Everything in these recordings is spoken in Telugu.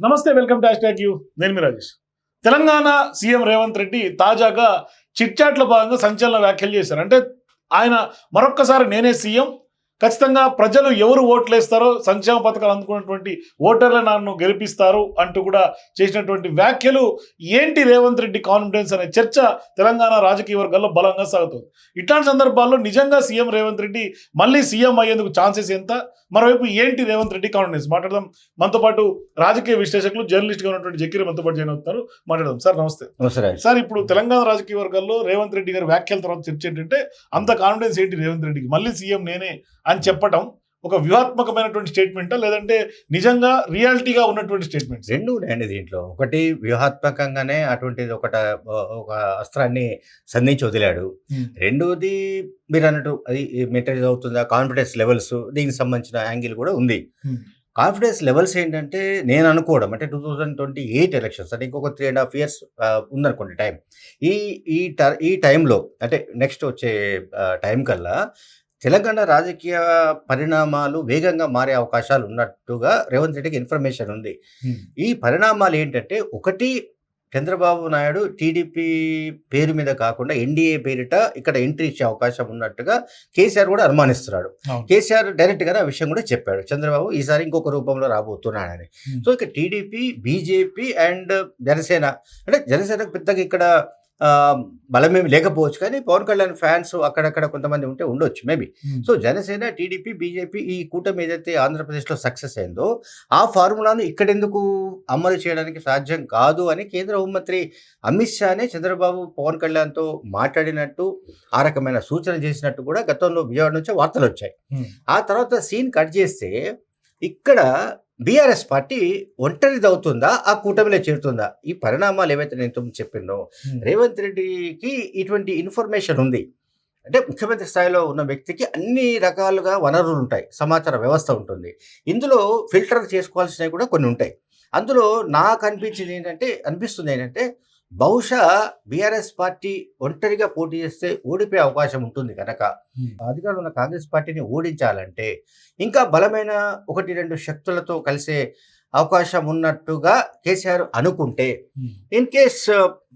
నమస్తే వెల్కమ్ టు హ్యాష్ యూ. నేను మీ రాజేష్. తెలంగాణ సీఎం రేవంత్ రెడ్డి తాజాగా చిట్చాట్లో భాగంగా సంచలన వ్యాఖ్యలు చేశారు. అంటే ఆయన మరొక్కసారి నేనే సీఎం ఖచ్చితంగా ప్రజలు ఎవరు ఓట్లు వేస్తారో సంక్షేమ పథకాలు అందుకున్నటువంటి ఓటర్లు నన్ను గెలిపిస్తారు అంటూ కూడా చేసినటువంటి వ్యాఖ్యలు ఏంటి రేవంత్ రెడ్డి కాన్ఫిడెన్స్ అనే చర్చ తెలంగాణ రాజకీయ వర్గాల్లో బలంగా సాగుతుంది. ఇట్లాంటి సందర్భాల్లో నిజంగా సీఎం రేవంత్ రెడ్డి మళ్ళీ సీఎం అయ్యేందుకు ఛాన్సెస్ ఎంత? మరోవైపు ఏంటి రేవంత్ రెడ్డి కాన్ఫిడెన్స్ మాట్లాడదాం. మనతో పాటు రాజకీయ విశ్లేషకులు జర్నలిస్ట్గా ఉన్నటువంటి జకీర్ మనతో పాటు జాయిన్ అవుతారు. మాట్లాడదాం. సార్ నమస్తే. నమస్తే సార్ ఇప్పుడు తెలంగాణ రాజకీయ వర్గాల్లో రేవంత్ రెడ్డి గారి వ్యాఖ్యల తర్వాత చర్చ ఏంటంటే అంత కాన్ఫిడెన్స్ ఏంటి రేవంత్ రెడ్డికి? మళ్ళీ సీఎం నేనే అని చెప్పటం ఒక వ్యూహాత్మకమైనటువంటి స్టేట్మెంటా లేదంటే నిజంగా రియాలిటీగా ఉన్నటువంటి స్టేట్మెంట్స్ రెండు ఉన్నాయండి దీంట్లో. ఒకటి వ్యూహాత్మకంగానే అటువంటిది ఒకట ఒక అస్త్రాన్ని సంధించి వదిలాడు. రెండోది మీరు అన్నట్టు అది మెటీరియల్ అవుతుందా? కాన్ఫిడెన్స్ లెవెల్స్ దీనికి సంబంధించిన యాంగిల్ కూడా ఉంది. కాన్ఫిడెన్స్ లెవెల్స్ ఏంటంటే నేను అనుకోవడం అంటే two thousand twenty eight elections అంటే ఇంకొక త్రీ అండ్ హాఫ్ ఇయర్స్ ఉందనుకోండి టైం ఈ ఈ ట- ఈ టైంలో అంటే నెక్స్ట్ వచ్చే టైం కల్లా తెలంగాణ రాజకీయ పరిణామాలు వేగంగా మారే అవకాశాలు ఉన్నట్టుగా రేవంత్ రెడ్డికి ఇన్ఫర్మేషన్ ఉంది. ఈ పరిణామాలు ఏంటంటే ఒకటి చంద్రబాబు నాయుడు టీడీపీ పేరు మీద కాకుండా ఎన్డీఏ పేరిట ఇక్కడ ఎంట్రీ ఇచ్చే అవకాశం ఉన్నట్టుగా కేసీఆర్ కూడా అనుమానిస్తున్నాడు. కేసీఆర్ డైరెక్ట్గా ఆ విషయం కూడా చెప్పాడు. చంద్రబాబు ఈసారి ఇంకొక రూపంలో రాబోతున్నాడని. సో ఇక టీడీపీ బీజేపీ అండ్ జనసేన అంటే జనసేనకు పెద్దగా ఇక్కడ బలమేమి లేకపోవచ్చు కానీ పవన్ కళ్యాణ్ ఫ్యాన్స్ అక్కడక్కడ కొంతమంది ఉంటే ఉండొచ్చు maybe. So Janasena TDP BJP ఈ కూటమి ఏదైతే ఆంధ్రప్రదేశ్లో సక్సెస్ అయిందో ఆ ఫార్ములాను ఇక్కడెందుకు అమలు చేయడానికి సాధ్యం కాదు అని కేంద్ర హోంమంత్రి అమిత్ షానే చంద్రబాబు పవన్ కళ్యాణ్తో మాట్లాడినట్టు ఆ రకమైన సూచన చేసినట్టు కూడా గతంలో విజయవాడ నుంచి వార్తలు వచ్చాయి ఆ తర్వాత సీన్ కట్ చేస్తే ఇక్కడ బీఆర్ఎస్ పార్టీ ఒంటరిదవుతుందా? ఆ కూటమిలో చేరుతుందా? ఈ పరిణామాలు ఏవైతే నేను చెప్పినో రేవంత్ రెడ్డికి ఇటువంటి ఇన్ఫర్మేషన్ ఉంది. అంటే ముఖ్యమంత్రి స్థాయిలో ఉన్న వ్యక్తికి అన్ని రకాలుగా వనరులు ఉంటాయి. సమాచార వ్యవస్థ ఉంటుంది. ఇందులో ఫిల్టర్ చేసుకోవాల్సినవి కూడా కొన్ని ఉంటాయి. అందులో నాకు అనిపించింది ఏంటంటే అనిపిస్తుంది ఏంటంటే బహుశా బీఆర్ఎస్ పార్టీ ఒంటరిగా పోటీ చేస్తే ఓడిపోయే అవకాశం ఉంటుంది కనుక అధికారంలో ఉన్న కాంగ్రెస్ పార్టీని ఓడించాలంటే ఇంకా బలమైన ఒకటి రెండు శక్తులతో కలిసే అవకాశం ఉన్నట్టుగా కేసీఆర్ అనుకుంటే ఇన్ కేస్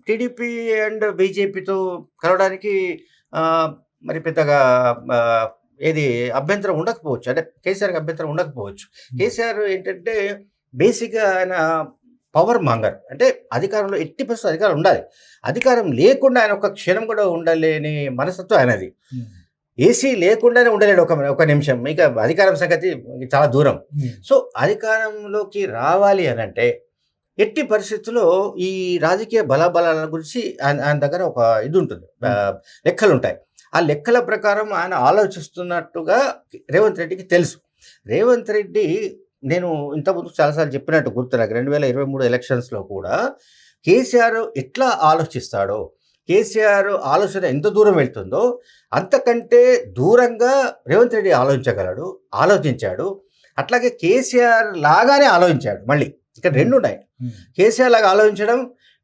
టీడీపీ అండ్ బీజేపీతో కలవడానికి మరి పెద్దగా ఏది అభ్యంతరం ఉండకపోవచ్చు. అంటే కేసీఆర్కి అభ్యంతరం ఉండకపోవచ్చు. కేసీఆర్ ఏంటంటే బేసిక్గా ఆయన పవర్ మాంగర్. అంటే అధికారంలో ఎట్టి పరిస్థితి అధికారం ఉండాలి. అధికారం లేకుండా ఆయన ఒక క్షణం కూడా ఉండలేని మనస్తత్వం ఆయనది. ఏసీ లేకుండానే ఉండలేడు ఒక ఒక నిమిషం. ఇక అధికారం సంగతి చాలా దూరం. సో అధికారంలోకి రావాలి అని అంటే ఎట్టి పరిస్థితుల్లో ఈ రాజకీయ బలాబలాల గురించి ఆయన ఆయన దగ్గర ఒక ఇది ఉంటుంది లెక్కలు ఉంటాయి ఆ లెక్కల ప్రకారం ఆయన ఆలోచిస్తున్నట్టుగా రేవంత్ రెడ్డికి తెలుసు. రేవంత్ రెడ్డి నేను ఇంతకుముందు చాలాసార్లు చెప్పినట్టు గుర్తు నాకు రెండు వేల ఇరవై మూడు ఎలక్షన్స్లో కూడా కేసీఆర్ ఎట్లా ఆలోచిస్తాడో కేసీఆర్ ఆలోచన ఎంత దూరం వెళ్తుందో అంతకంటే దూరంగా రేవంత్ రెడ్డి ఆలోచించగలడు ఆలోచించాడు. అట్లాగే కేసీఆర్ లాగానే ఆలోచించాడు మళ్ళీ. ఇక్కడ రెండు ఉన్నాయి. కేసీఆర్ లాగా ఆలోచించడం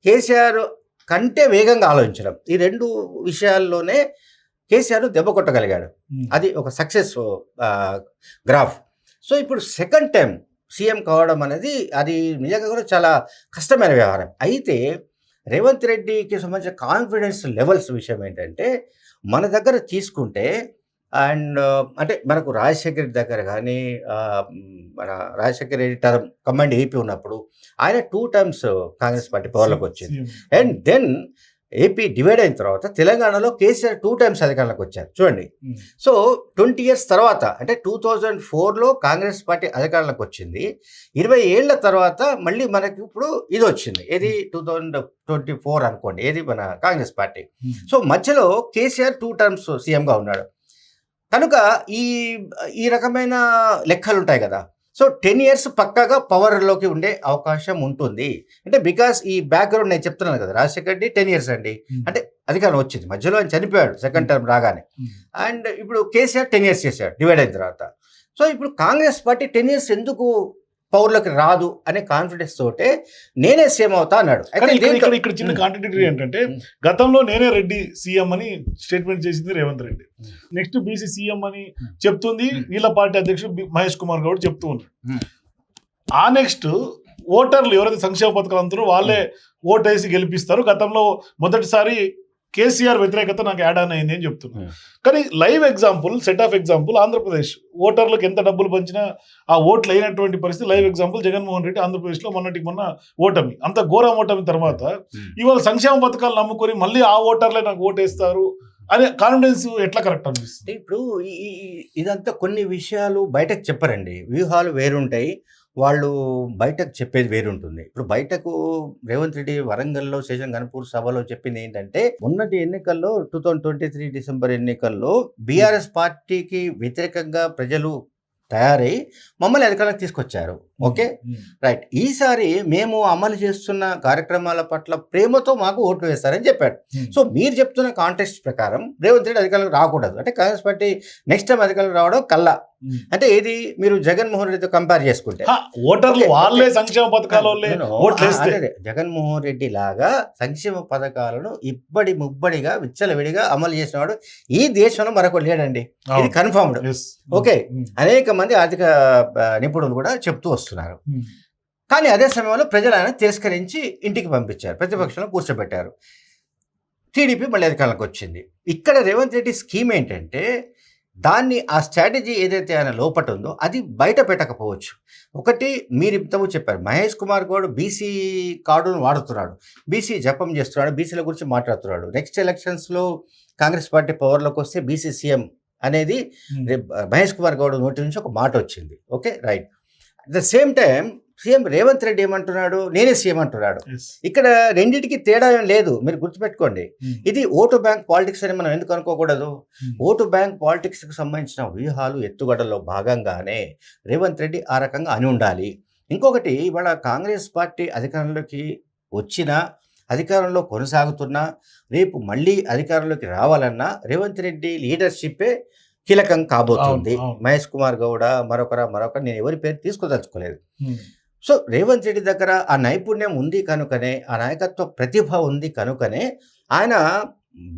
కేసీఆర్ కంటే వేగంగా ఆలోచించడం. ఈ రెండు విషయాల్లోనే కేసీఆర్ దెబ్బ కొట్టగలిగాడు. అది ఒక సక్సెస్ గ్రాఫ్. సో ఇప్పుడు సెకండ్ టైం సీఎం కావడం అనేది అది నిజంగా కూడా చాలా కష్టమైన వ్యవహారం. అయితే రేవంత్ రెడ్డికి సంబంధించిన కాన్ఫిడెన్స్ లెవెల్స్ విషయం ఏంటంటే మన దగ్గర తీసుకుంటే అండ్ అంటే మనకు రాజశేఖర్ రెడ్డి దగ్గర కానీ మన Rajasekhar Reddy term command AP ఉన్నప్పుడు ఆయన టూ టైమ్స్ కాంగ్రెస్ పార్టీ పవర్లోకి వచ్చింది. అండ్ దెన్ ఏపీ డివైడ్ అయిన తర్వాత తెలంగాణలో కేసీఆర్ టూ టైమ్స్ అధికారంలోకి వచ్చారు. చూడండి. సో ట్వంటీ ఇయర్స్ తర్వాత అంటే టూ థౌజండ్ ఫోర్లో కాంగ్రెస్ పార్టీ అధికారంలోకి వచ్చింది. ఇరవై ఏళ్ళ తర్వాత మళ్ళీ మనకి ఇప్పుడు ఇది వచ్చింది. ఏది? టూ థౌజండ్ ట్వంటీ ఫోర్ అనుకోండి. ఏది మన కాంగ్రెస్ పార్టీ? సో మధ్యలో కేసీఆర్ టూ టర్మ్స్ సీఎంగా ఉన్నాడు. కనుక ఈ ఈ రకమైన లెక్కలు ఉంటాయి కదా. సో టెన్ ఇయర్స్ పక్కాగా పవర్లోకి ఉండే అవకాశం ఉంటుంది. అంటే బికాస్ ఈ బ్యాక్గ్రౌండ్ నేను చెప్తున్నాను కదా రాజశేఖర్ రెడ్డి టెన్ ఇయర్స్ అండి. అంటే అధికారం వచ్చింది మధ్యలో ఆయన చనిపోయాడు సెకండ్ టర్మ్ రాగానే. అండ్ ఇప్పుడు కేసీఆర్ టెన్ ఇయర్స్ చేశాడు డివైడ్ అయిన తర్వాత. సో ఇప్పుడు కాంగ్రెస్ పార్టీ టెన్ ఇయర్స్ ఎందుకు పౌరులకు రాదు అనే కాన్ఫిడెన్స్ తోటే నేనే సీఎం అవుతా అన్నాడు. ఇక్కడ చిన్న కాంట్రడిక్టరీ ఏంటంటే గతంలో నేనే రెడ్డి సీఎం అని స్టేట్మెంట్ చేసింది Revanth Reddy. Next BC CM అని చెప్తుంది వీళ్ళ పార్టీ అధ్యక్షుడు మహేష్ కుమార్ గౌడ్ చెప్తూ ఉన్నాడు. ఆ నెక్స్ట్ ఓటర్లు ఎవరైతే సంక్షేమ పథకాలు అందుతారో వాళ్ళే ఓటేసి గెలిపిస్తారు. గతంలో మొదటిసారి కేసీఆర్ వ్యతిరేకత నాకు యాడ్ ఆన్ అయింది అని చెప్తున్నారు Hmm. కానీ live example set of example Andhra Pradesh. ఓటర్లకు ఎంత డబ్బులు పంచినా ఆ ఓట్లు అయినటువంటి పరిస్థితి లైవ్ ఎగ్జాంపుల్ జగన్మోహన్ రెడ్డి ఆంధ్రప్రదేశ్లో మొన్నటికి మొన్న ఓటమి. అంత ఘోరం ఓటమి తర్వాత Hmm. ఇవాళ సంక్షేమ పథకాలు నమ్ముకొని మళ్ళీ ఆ ఓటర్లే నాకు ఓటేస్తారు అనే కాన్ఫిడెన్స్ ఎట్లా కరెక్ట్ అనిపిస్తుంది? ఇప్పుడు ఈ- ఈ- ఈ- ఇదంతా కొన్ని విషయాలు బయటకు చెప్పరండి. వ్యూహాలు వేరుంటాయి. వాళ్ళు బయటకు చెప్పేది వేరుంటుంది. ఇప్పుడు బయటకు రేవంత్ రెడ్డి వరంగల్లో శేషన్ గణపూర్ సభలో చెప్పింది ఏంటంటే మొన్నటి ఎన్నికల్లో two thousand twenty three December ఎన్నికల్లో బీఆర్ఎస్ పార్టీకి వ్యతిరేకంగా ప్రజలు తయారై మమ్మల్ని అధికారంలోకి తీసుకొచ్చారు. ఓకే? రైట్. ఈసారి మేము అమలు చేస్తున్న కార్యక్రమాల పట్ల ప్రేమతో మాకు ఓట్లు వేస్తారని చెప్పాడు. సో మీరు చెప్తున్న కాంటెక్స్ట్ ప్రకారం రేవంత్ రెడ్డి అధికారులకు రాకూడదు. అంటే కాంగ్రెస్ పార్టీ నెక్స్ట్ టైం అధికారులకు రావడం కల్లా. అంటే ఏది? మీరు జగన్మోహన్ రెడ్డితో కంపేర్ చేసుకుంటే. ఓటర్లు వాళ్ళే. సంక్షేమ పథకాల. జగన్మోహన్ రెడ్డి లాగా సంక్షేమ పథకాలను ఇబ్బడి ముబ్బడిగా విచ్చలవిడిగా అమలు చేసినవాడు ఈ దేశంలో మరొకటి లేడండి. ఇది. కన్ఫర్మ్డ్. ఓకే. అనేక మంది ఆర్థిక నిపుణులు కూడా చెప్తూ వస్తున్నారు. ఉమ్. కానీ అదే సమయంలో ప్రజలు ఆయన తిరస్కరించి ఇంటికి పంపించారు. ప్రతిపక్షంలో కూర్చోబెట్టారు. టీడీపీ మళ్ళీ అధికారంలోకి వచ్చింది. ఇక్కడ రేవంత్ రెడ్డి స్కీమ్ ఏంటంటే దాన్ని ఆ స్ట్రాటజీ ఏదైతే ఆయన లోపట ఉందో అది బయట పెట్టకపోవచ్చు. ఒకటి మీరు ఇంతకు చెప్పారు మహేష్ కుమార్ గౌడ్ బీసీ కార్డును వాడుతున్నాడు. బీసీ జపం చేస్తున్నాడు బీసీల గురించి మాట్లాడుతున్నాడు. నెక్స్ట్ ఎలక్షన్స్లో కాంగ్రెస్ పార్టీ పవర్లోకి వస్తే బీసీ సీఎం అనేది మహేష్ కుమార్ గౌడ్ నోటి నుంచి ఒక మాట వచ్చింది. Okay right. The same time CM Revanth Reddy ఏమంటున్నాడు నేనే సీఎం అంటున్నాడు. ఇక్కడ రెండింటికి తేడా ఏం లేదు మీరు గుర్తుపెట్టుకోండి ఉమ్. ఇది ఓటు బ్యాంక్ పాలిటిక్స్ అని మనం ఎందుకు అనుకోకూడదు ఉమ్. ఓటు బ్యాంక్ పాలిటిక్స్కి సంబంధించిన వ్యూహాలు ఎత్తుగడలో భాగంగానే రేవంత్ రెడ్డి ఆ రకంగా అని ఉండాలి ఇంకొకటి ఇవాళ కాంగ్రెస్ పార్టీ అధికారంలోకి వచ్చినా అధికారంలో కొనసాగుతున్నా రేపు మళ్ళీ అధికారంలోకి రావాలన్నా రేవంత్ రెడ్డి లీడర్షిప్పే కీలకం కాబోతుంది. మహేష్ కుమార్ గౌడ మరొకర మరొకరు నేను ఎవరి పేరు తీసుకోదలుచుకోలేదు. సో రేవంత్ రెడ్డి దగ్గర ఆ నైపుణ్యం ఉంది కనుకనే ఆ నాయకత్వ ప్రతిభ ఉంది కనుకనే ఆయన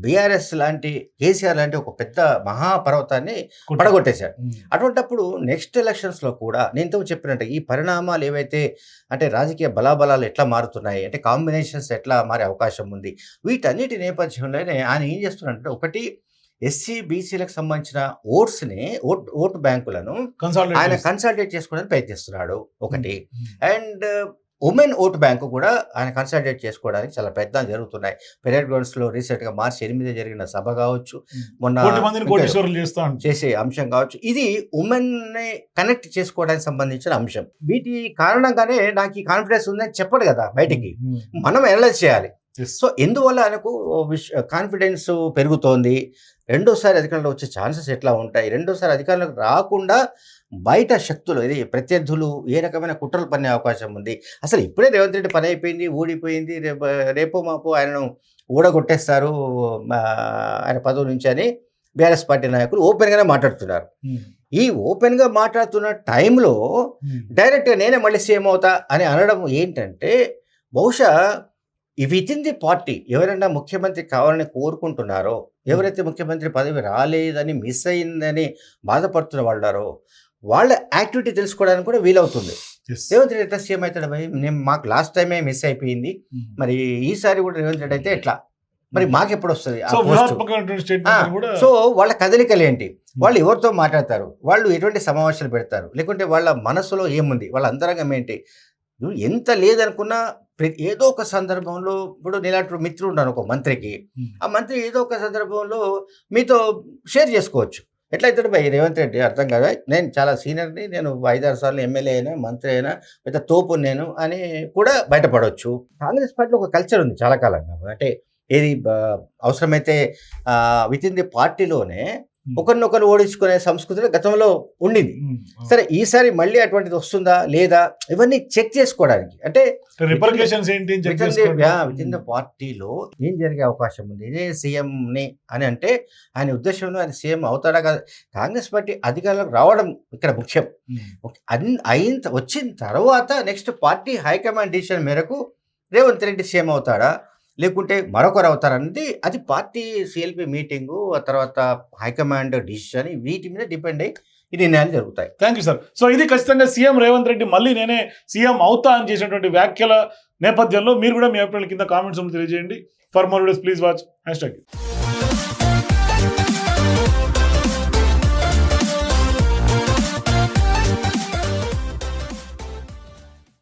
బీఆర్ఎస్ లాంటి కేసీఆర్ లాంటి ఒక పెద్ద మహాపర్వతాన్ని. పడగొట్టేశాడు. అటువంటప్పుడు నెక్స్ట్ ఎలక్షన్స్లో కూడా నేను చెప్పినట్టు ఈ పరిణామాలు ఏవైతే అంటే రాజకీయ బలాబలాలు ఎట్లా మారుతున్నాయి అంటే కాంబినేషన్స్ ఎట్లా మారే అవకాశం ఉంది వీటన్నిటి నేపథ్యంలోనే ఆయన ఏం చేస్తున్నాడంటే ఒకటి ఎస్సీ బీసీలకు సంబంధించిన ఓట్స్ని ఓట్ ఓటు బ్యాంకులను ఆయన. కన్సల్టేట్ చేసుకోవడానికి ప్రయత్నిస్తున్నాడు ఒకటి. అండ్ ఉమెన్ ఓట్ బ్యాంకు కూడా ఆయన కన్సల్టేట్ చేసుకోవడానికి చాలా ప్రయత్నాలు జరుగుతున్నాయి పెరేడ్ గ్రౌండ్స్లో రీసెంట్గా మార్చి ఎనిమిది జరిగిన సభ కావచ్చు మొన్న. చేసే అంశం కావచ్చు ఇది ఉమెన్ని కనెక్ట్ చేసుకోవడానికి సంబంధించిన అంశం వీటి కారణంగానే నాకు ఈ కాన్ఫిడెన్స్ ఉందని చెప్పడు కదా బయటికి. మనం అనలైజ్ చేయాలి. సో ఎందువల్ల ఆయనకు కాన్ఫిడెన్స్ పెరుగుతోంది రెండోసారి అధికారంలో వచ్చే ఛాన్సెస్ ఎట్లా ఉంటాయి రెండోసారి అధికారంలోకి రాకుండా బయట శక్తులు ఇది ప్రత్యర్థులు ఏ రకమైన కుట్రలు పన్నే అవకాశం ఉంది అసలు ఇప్పుడే రేవంత్ రెడ్డి పని అయిపోయింది ఊడిపోయింది రేపు రేపు మాపు ఆయనను ఊడగొట్టేస్తారు ఆయన పదవి నుంచి అని బీఆర్ఎస్ పార్టీ నాయకులు ఓపెన్గానే మాట్లాడుతున్నారు. ఈ ఓపెన్గా మాట్లాడుతున్న టైంలో. డైరెక్ట్గా నేనే మళ్ళీ సీఎం అవుతా అని అనడం ఏంటంటే బహుశా విత్ ఇన్ ది పార్టీ ఎవరైనా ముఖ్యమంత్రి కావాలని కోరుకుంటున్నారో ఎవరైతే ముఖ్యమంత్రి పదవి రాలేదని మిస్ అయిందని బాధపడుతున్న వాళ్ళారో వాళ్ళ యాక్టివిటీ తెలుసుకోవడానికి కూడా వీలవుతుంది. రేవంత్ రెడ్డి ఎట్లా సీఎం అవుతాడు భయ్ నేను మాకు లాస్ట్ టైమే మిస్ అయిపోయింది. మరి ఈసారి కూడా రేవంత్ రెడ్డి అయితే ఎట్లా? మరి మాకు ఎప్పుడు వస్తుంది? సో వాళ్ళ కదలికలు ఏంటి? వాళ్ళు ఎవరితో మాట్లాడతారు? వాళ్ళు ఎటువంటి సమావేశాలు పెడతారు? లేకుంటే వాళ్ళ మనసులో ఏముంది? వాళ్ళ అంతరంగం ఏంటి? ఎంత లేదనుకున్నా ఏదో ఒక సందర్భంలో ఇప్పుడు నీలాంటి మిత్రుడు ఉన్నాను ఒక మంత్రికి. ఆ మంత్రి ఏదో ఒక సందర్భంలో మీతో షేర్ చేసుకోవచ్చు. ఎట్లయితే భయ్ రేవంత్ రెడ్డి? అర్థం కదా? నేను చాలా సీనియర్ని నేను ఐదారు సార్లు ఎమ్మెల్యే అయినా మంత్రి అయినా పెద్ద తోపు నేను అని కూడా బయటపడవచ్చు కాంగ్రెస్ పార్టీలో ఒక కల్చర్ ఉంది చాలా కాలంగా. అంటే ఏది అవసరమైతే విత్ ఇన్ ది పార్టీలోనే ఒకరినొకరు ఓడించుకునే సంస్కృతి గతంలో ఉండింది. సరే ఈసారి మళ్ళీ అటువంటిది వస్తుందా లేదా? ఇవన్నీ చెక్ చేసుకోవడానికి. అంటే విత్ చేసుకోండి. ఇన్ ద పార్టీలో ఏం జరిగే అవకాశం ఉంది? ఇదే సీఎం ని అని అంటే ఆయన ఉద్దేశంలో ఆయన సీఎం అవుతాడా కాదు? కాంగ్రెస్ పార్టీ అధికారంలోకి రావడం ఇక్కడ ముఖ్యం. అయిన వచ్చిన తర్వాత నెక్స్ట్ పార్టీ హైకమాండ్ డిసిషన్ మేరకు రేవంత్ రెడ్డి సీఎం అవుతాడా? లేకుంటే మరొకరు అవుతారన్నది అది పార్టీ సిఎల్పి మీటింగు ఆ తర్వాత హైకమాండ్ డిసిషన్ వీటి మీద డిపెండ్ అయ్యి ఈ నిర్ణయాలు జరుగుతాయి. Thank you sir. సో ఇది ఖచ్చితంగా సీఎం రేవంత్ రెడ్డి మళ్ళీ నేనే సీఎం అవుతా అని చేసినటువంటి వ్యాఖ్యల నేపథ్యంలో మీరు కూడా మీ అభిప్రాయాల కింద కామెంట్స్ తెలియజేయండి. For more days please watch. Hashtag